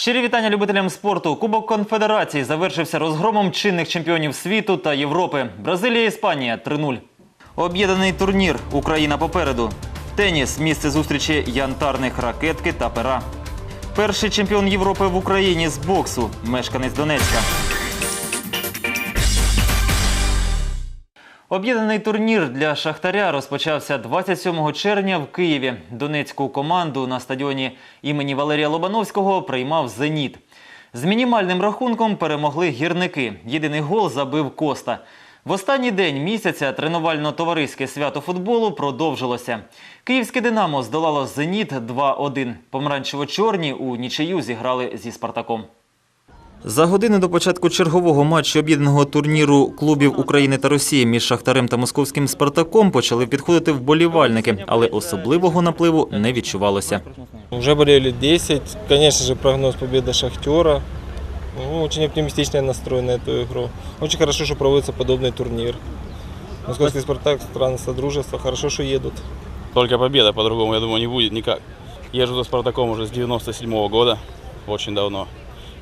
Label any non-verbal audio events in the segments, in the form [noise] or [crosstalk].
Щирі вітання любителям спорту. Кубок Конфедерації завершився розгромом чинних чемпіонів світу та Європи. Бразилія, Іспанія 3-0. Об'єднаний турнір Україна попереду. Теніс місце зустрічі янтарних ракетки та пера. Перший чемпіон Європи в Україні з боксу мешканець Донецька. Об'єднаний турнір для Шахтаря розпочався 27 червня в Києві. Донецьку команду на стадіоні імені Валерія Лобановського приймав «Зеніт». З мінімальним рахунком перемогли гірники. Єдиний гол забив Коста. В останній день місяця тренувально-товариське свято футболу продовжилося. Київське «Динамо» здолало «Зеніт» 2-1. Помаранчево-чорні у нічию зіграли зі «Спартаком». За години до початку чергового матчу об'єднаного турніру клубів України та Росії між Шахтарем та московським Спартаком почали підходити вболівальники, але особливого напливу не відчувалося. Уже болели 10. Конечно же, прогноз победы Шахтера. Ну, очень оптимистично настроен на эту игру. Очень хорошо, что проводится подобный турнир. Московский «Спартак» страны Содружества. Хорошо, что едут. Только победа, по-другому, я думаю, не будет никак. Езжу за «Спартаком» уже с 97 года, очень давно.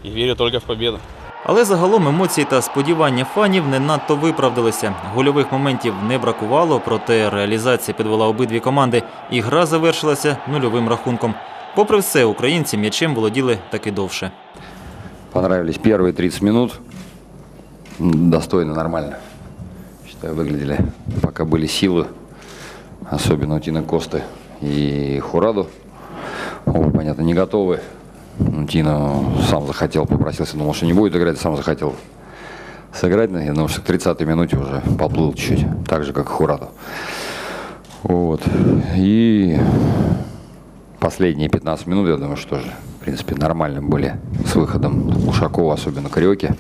И верю только в победу. Але загалом емоції та сподівання фанів не надто виправдалися. Гольових моментів не бракувало, проте реалізація підвела обидві команди, і гра завершилася нульовим рахунком. Попри все, українці м'ячем володіли таки довше. Понравились первые 30 минут. М, Достойно, нормально. Считаю, выглядели. Пока были силы, особенно у Тины Косты и Хураду. Оба, понятно, не готовы. Ну, Тина сам захотел, попросился, думал, что не будет играть, сам захотел сыграть. Я думаю, к 30-й минуте уже поплыл чуть-чуть, так же, как и Хураду. Вот. И последние 15 минут, я думаю, что же, в принципе, нормально были с выходом Ушакова, особенно Кариоки.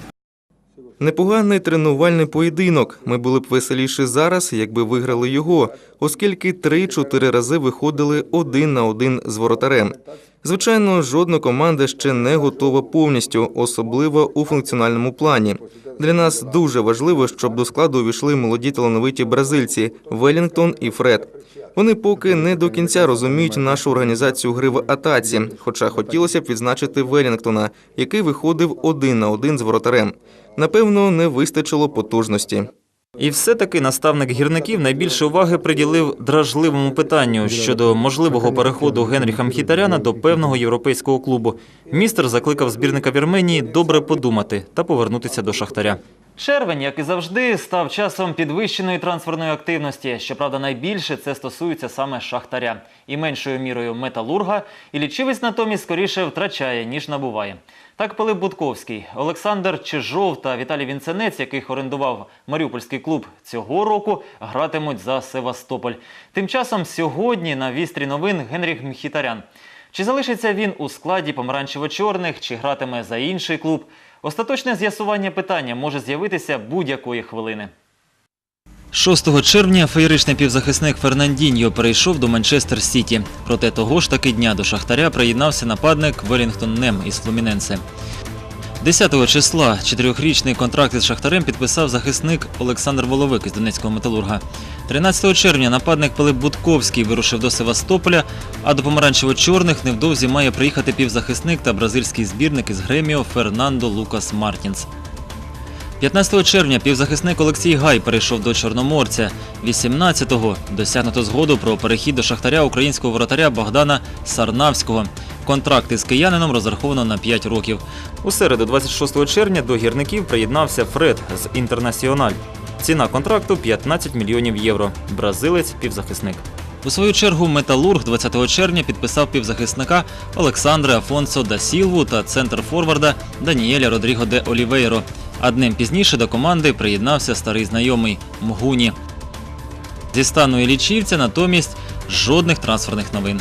Непоганий тренувальний поєдинок. Ми були б веселіші зараз, якби виграли його, оскільки три-чотири рази виходили один на один з воротарем. Звичайно, жодна команда ще не готова повністю, особливо у функціональному плані. Для нас дуже важливо, щоб до складу увійшли молоді талановиті бразильці Велінгтон і Фред. Вони поки не до кінця розуміють нашу організацію гри в атаці, хоча хотілося б відзначити Велінгтона, який виходив один на один з воротарем. Напевно, не вистачило потужності. І все-таки наставник гірників найбільше уваги приділив дражливому питанню щодо можливого переходу Генріха Мхітаряна до певного європейського клубу. Містер закликав збірника Вірменії добре подумати та повернутися до Шахтаря. Червень, як і завжди, став часом підвищеної трансферної активності. Щоправда, найбільше це стосується саме Шахтаря і меншою мірою металурга. І лічивець натомість скоріше втрачає ніж набуває. Так Пилип Будковський, Олександр Чижов та Віталій Вінценець, яких орендував Маріупольський клуб цього року, гратимуть за Севастополь. Тим часом сьогодні на вістрі новин Генріх Мхітарян. Чи залишиться він у складі помаранчево-чорних, чи гратиме за інший клуб? Остаточне з'ясування питання може з'явитися будь-якої хвилини. 6 червня феєричний півзахисник Фернандіньо перейшов до Манчестер Сіті. Проте того ж таки дня до Шахтаря приєднався нападник Велінгтон Нем із Флуміненсе. 10 числа чотирьохрічний контракт із Шахтарем підписав захисник Олександр Воловик із Донецького металурга. 13 червня нападник Пилип Будковський вирушив до Севастополя, а до помаранчево-чорних невдовзі має приїхати півзахисник та бразильський збірник із Греміо Фернандо Лукас Мартінс. 15 червня півзахисник Олексій Гай перейшов до Чорноморця. 18-го досягнуто згоду про перехід до шахтаря українського воротаря Богдана Сарнавського. Контракт із киянином розраховано на 5 років. У середу, 26 червня, до гірників приєднався Фред з Інтернаціональ. Ціна контракту 15 мільйонів євро. Бразилець півзахисник. У свою чергу Металург 20 червня підписав півзахисника Олександра Афонсо да Сілву та центр форварда Даніеля Родріго де Олівейро. А днем пізніше до команди приєднався старий знайомий Мгуні. Зі стану Ілічівця натомість жодних трансферних новин.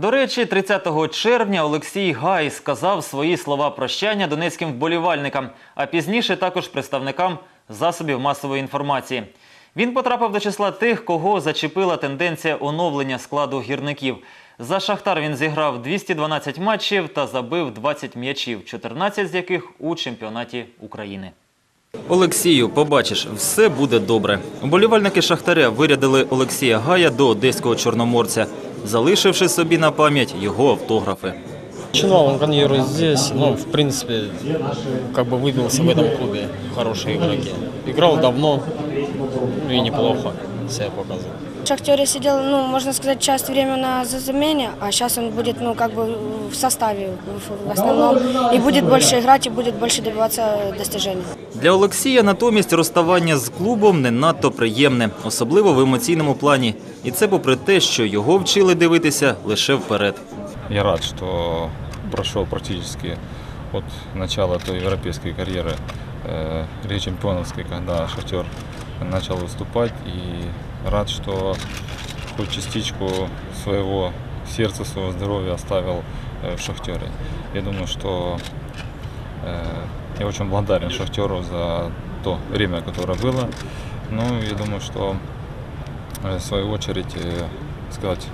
До речі, 30 червня Олексій Гай сказав свої слова прощання донецьким вболівальникам, а пізніше також представникам засобів масової інформації. Він потрапив до числа тих, кого зачепила тенденція оновлення складу гірників. За Шахтар він зіграв 212 матчів та забив 20 м'ячів, 14 з яких у чемпіонаті України. Олексію, побачиш, все буде добре. Уболівальники Шахтаря вирядили Олексія Гая до одеського чорноморця, залишивши собі на пам'ять його автографи. Начинал он карьеру здесь, ну, в принципе, как бы выбился в этом клубе хорошие игроки. Играл давно ну и неплохо себя показывал. В Шахтере сидел, ну, можно сказать, часть времени на замене, а сейчас он будет, ну, как бы в составе в- в основном. И будет больше играть, и будет больше добиваться достижений. Для Олексія натомість розставання з клубом не надто приємне, особливо в емоційному плані. І це попри те, що його вчили дивитися лише вперед. Я рад, что прошел практически от начала той европейской карьеры э, Лиги Чемпионовской, когда Шахтер начал выступать. И рад, что хоть частичку своего сердца, своего здоровья оставил э, в Шахтере. Я думаю, что э, я очень благодарен Шахтеру за то время, которое было. Ну, я думаю, что э, в свою очередь э, сказать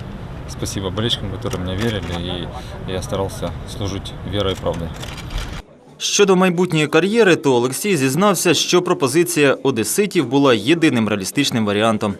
спасибо болельщикам, которые мне верили, и я старался служить верой и правдой. Щодо майбутньої кар'єри, то Олексій зізнався, що пропозиція одеситів була єдиним реалістичним варіантом.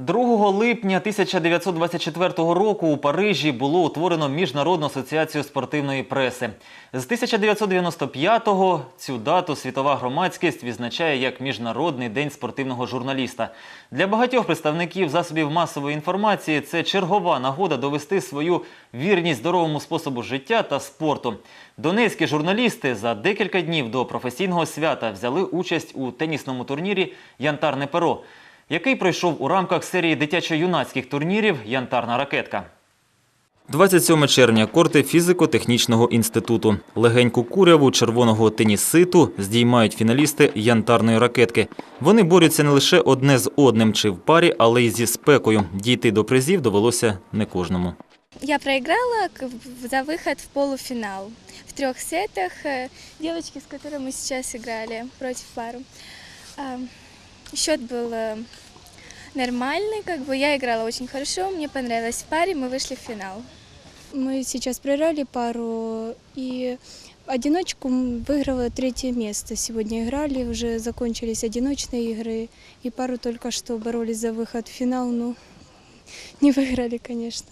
2 липня 1924 року у Парижі було утворено Міжнародну асоціацію спортивної преси. З 1995-го цю дату світова громадськість відзначає як Міжнародний день спортивного журналіста. Для багатьох представників засобів масової інформації це чергова нагода довести свою вірність здоровому способу життя та спорту. Донецькі журналісти за декілька днів до професійного свята взяли участь у тенісному турнірі Янтарне перо який пройшов у рамках серії дитячо-юнацьких турнірів Янтарна ракетка. 27 червня корти фізико-технічного інституту. Легеньку куряву червоного теніситу здіймають фіналісти янтарної ракетки. Вони борються не лише одне з одним чи в парі, але й зі спекою. Дійти до призів довелося не кожному. Я проиграла к- в- за выход в полуфинал. В трех сетах э, девочки, с которой мы сейчас играли против пару. А, Счет был э, нормальный, как бы я играла очень хорошо, мне понравилось в паре, мы вышли в финал. Мы сейчас проиграли пару и одиночку м, выиграла третье место. Сегодня играли, уже закончились одиночные игры и пару только что боролись за выход в финал, но [laughs] не выиграли, конечно.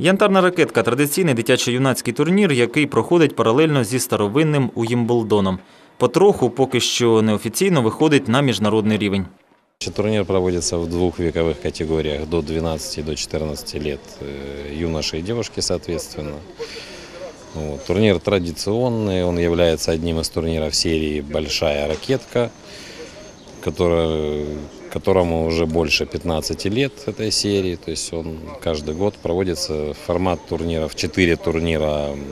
Янтарна ракетка традиційний дитячо-юнацький турнір, який проходить паралельно зі старовинним Уїмблдоном. Потроху, поки що неофіційно, виходить на міжнародний рівень. Турнир проводится в двух вековых категориях, до 12 и до 14 лет, э, юноши и девушки, соответственно. Вот. Турнир традиционный, он является одним из турниров серии «Большая ракетка», которая, которому уже больше 15 лет этой серии. То есть он каждый год проводится формат турниров, 4 турнира м,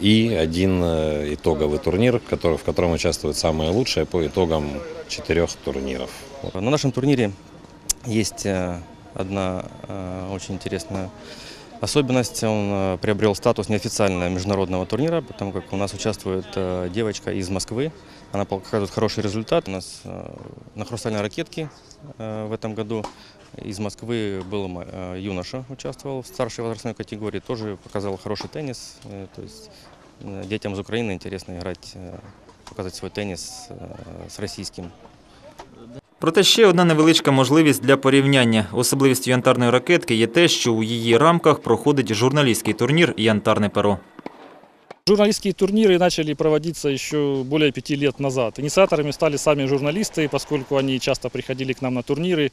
и один э, итоговый турнир, который, в котором участвуют самые лучшие по итогам четырех турниров. На нашем турнире есть э, одна э, очень интересная особенность. Он э, приобрел статус неофициального международного турнира, потому как у нас участвует э, девочка из Москвы. Она показывает хороший результат. У нас э, на хрустальной ракетке э, в этом году из Москвы был ма- э, юноша, участвовал в старшей возрастной категории, тоже показал хороший теннис. Э, То есть э, детям из Украины интересно играть, э, показать свой теннис э, с российским Проте ще одна невеличка можливість для порівняння. Особливістю янтарної ракетки є те, що у її рамках проходить журналістський турнір Янтарне перо. Журналистские турниры начали проводиться еще более пяти лет назад. Инициаторами стали сами журналисты, поскольку они часто приходили к нам на турниры,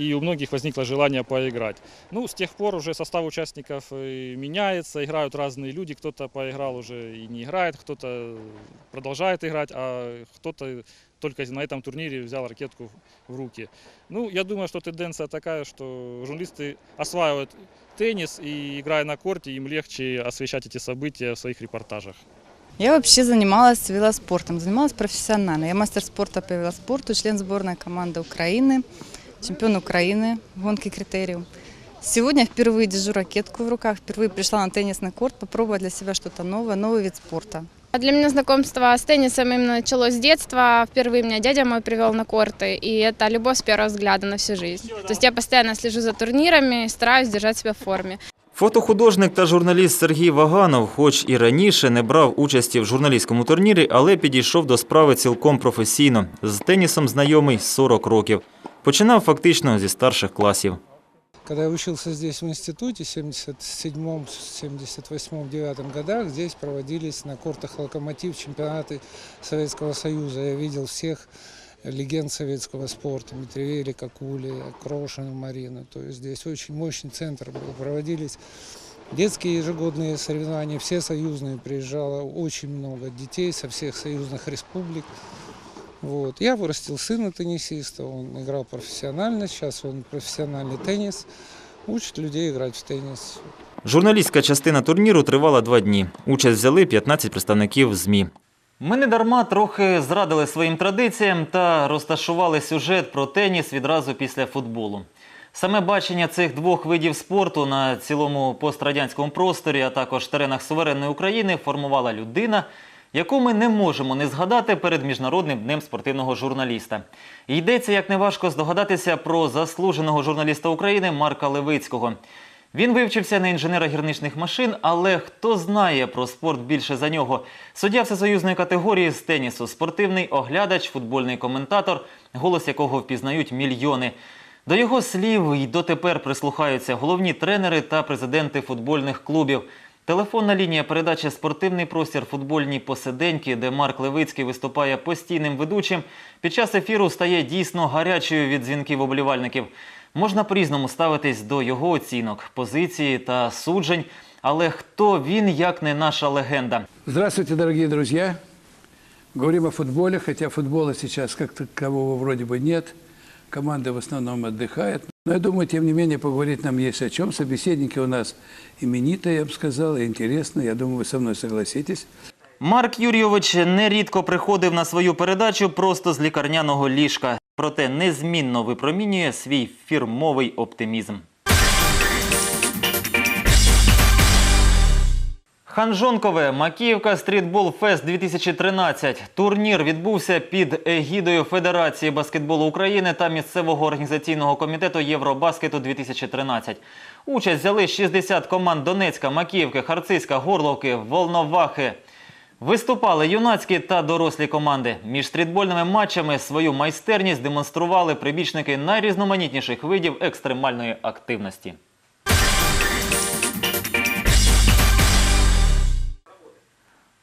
и у многих возникло желание поиграть. Ну, с тех пор уже состав участников э, меняется, играют разные люди, кто-то поиграл уже и не играет, кто-то продолжает играть, а кто-то только на этом турнире взял ракетку в руки. Ну, я думаю, что тенденция такая, что журналисты осваивают теннис, и играя на корте, им легче освещать эти события в своих репортажах. Я вообще занималась велоспортом, занималась профессионально. Я мастер спорта по велоспорту, член сборной команды Украины, чемпион Украины в гонке критериум. Сегодня впервые держу ракетку в руках, впервые пришла на теннисный корт, попробовать для себя что-то новое, новый вид спорта. А Для меня знакомство с теннисом именно началось с детства. Впервые меня дядя мой привел на корты, и это любовь с первого взгляда на всю жизнь. То есть я постоянно слежу за турнирами, стараюсь держать себя в форме. Фотохудожник та журналіст Сергій Ваганов, хоч і раніше не брав участі в журналістському турнірі, але підійшов до справи цілком професійно. З тенісом знайомий 40 років. Починав фактично зі старших класів. Когда я учился здесь в институте, в 77-м, 78-м, 9 годах, здесь проводились на кортах «Локомотив» чемпионаты Советского Союза. Я видел всех легенд советского спорта, Митревели, Кокули, Крошину, Марину. То есть здесь очень мощный центр был. Проводились детские ежегодные соревнования, все союзные. Приезжало очень много детей со всех союзных республик. Вот. Я вырастил сына теннисиста, он играл профессионально, сейчас он профессиональный теннис, учит людей играть в теннис. Журналістська частина турніру тривала два дні. Участь взяли 15 представників ЗМІ. Ми не дарма трохи зрадили своїм традиціям та розташували сюжет про теніс відразу після футболу. Саме бачення цих двох видів спорту на цілому пострадянському просторі, а також теренах суверенної України формувала людина, яку ми не можемо не згадати перед Міжнародним днем спортивного журналіста. Йдеться, як неважко здогадатися, про заслуженого журналіста України Марка Левицького. Він вивчився на інженера гірничних машин, але хто знає про спорт більше за нього? Суддя всесоюзної категорії з тенісу, спортивний оглядач, футбольний коментатор, голос якого впізнають мільйони. До його слів й дотепер прислухаються головні тренери та президенти футбольних клубів. Телефонна лінія передачі Спортивний простір футбольні посиденьки, де Марк Левицький виступає постійним ведучим. Під час ефіру стає дійсно гарячою від дзвінків оболівальників. Можна по-різному ставитись до його оцінок, позиції та суджень, але хто він, як не наша легенда? Здравствуйте, дорогие друзья. Говорим о футболе, хотя футбола сейчас как такового вроде бы нет Команды в основном отдыхают. Но я думаю, тем не менее, поговорить нам есть о чем. Собеседники у нас именитые, я бы сказал, и интересные. Я думаю, вы со мной согласитесь. Марк Юрійович нерідко приходив на свою передачу просто з лікарняного ліжка, проте незмінно випромінює свій фірмовий оптимізм. Ханжонкове Макіївка Стрітбол Фест 2013. Турнір відбувся під егідою Федерації баскетболу України та місцевого організаційного комітету Євробаскету 2013. Участь взяли 60 команд Донецька, Макіївки, Харциська, Горловки, Волновахи. Виступали юнацькі та дорослі команди. Між стрітбольними матчами свою майстерність демонстрували прибічники найрізноманітніших видів екстремальної активності.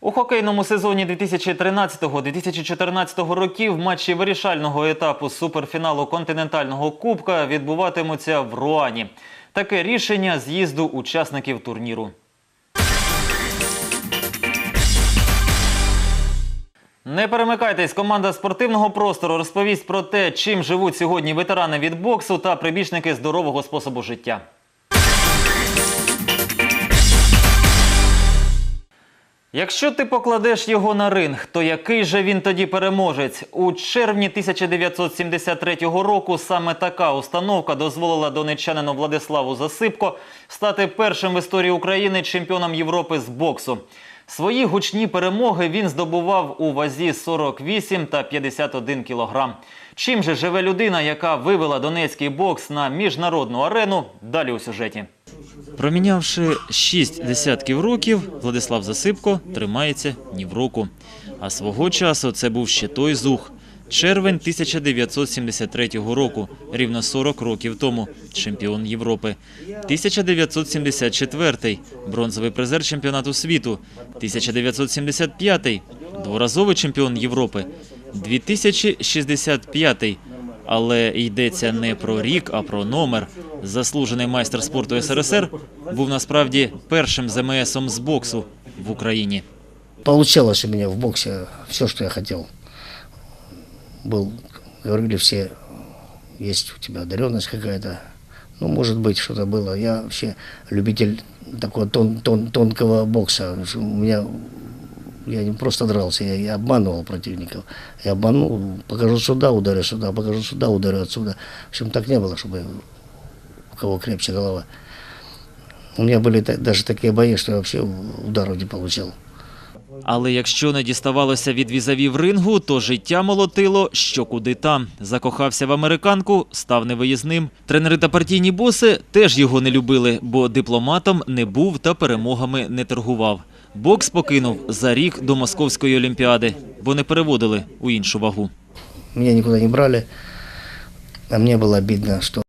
У хокейному сезоні 2013-2014 років матчі вирішального етапу суперфіналу континентального кубка відбуватимуться в Руані. Таке рішення з'їзду учасників турніру. Не перемикайтесь, команда спортивного простору розповість про те, чим живуть сьогодні ветерани від боксу та прибічники здорового способу життя. Якщо ти покладеш його на ринг, то який же він тоді переможець? У червні 1973 року саме така установка дозволила донеччанину Владиславу Засипко стати першим в історії України чемпіоном Європи з боксу. Свої гучні перемоги він здобував у вазі 48 та 51 кілограм. Чим же живе людина, яка вивела донецький бокс на міжнародну арену? Далі у сюжеті. Промінявши шість десятків років, Владислав Засипко тримається ні в року. А свого часу це був ще той зух. Червень 1973 року, рівно 40 років тому, чемпіон Європи. 1974 бронзовий призер чемпіонату світу. 1975 дворазовий чемпіон Європи. 2065 але йдеться не про рік, а про номер. Заслужений майстер спорту СРСР був насправді першим ЗМСом з боксу в Україні. Получалось у меня в боксе все, что я хотел. Был, говорили все, есть у тебя одаренность какая-то. Ну, может быть, что-то было. Я вообще любитель такого тон, тон, тонкого бокса. У меня я не просто дрался, я, я обманывал противников. Я обманул, покажу сюда, ударю сюда, покажу сюда, ударю отсюда. В общем, так не было, чтобы у кого крепче голова. У меня были та- даже такие бои, что я вообще ударов не получал. Але якщо не діставалося від візавів рингу, то життя молотило, що куди там. Закохався в американку, став невиїзним. Тренери та партійні боси теж його не любили, бо дипломатом не був та перемогами не торгував. Бокс покинув за рік до Московської олімпіади, бо не переводили у іншу вагу. Мені нікуди не брали, а мені було обідно, что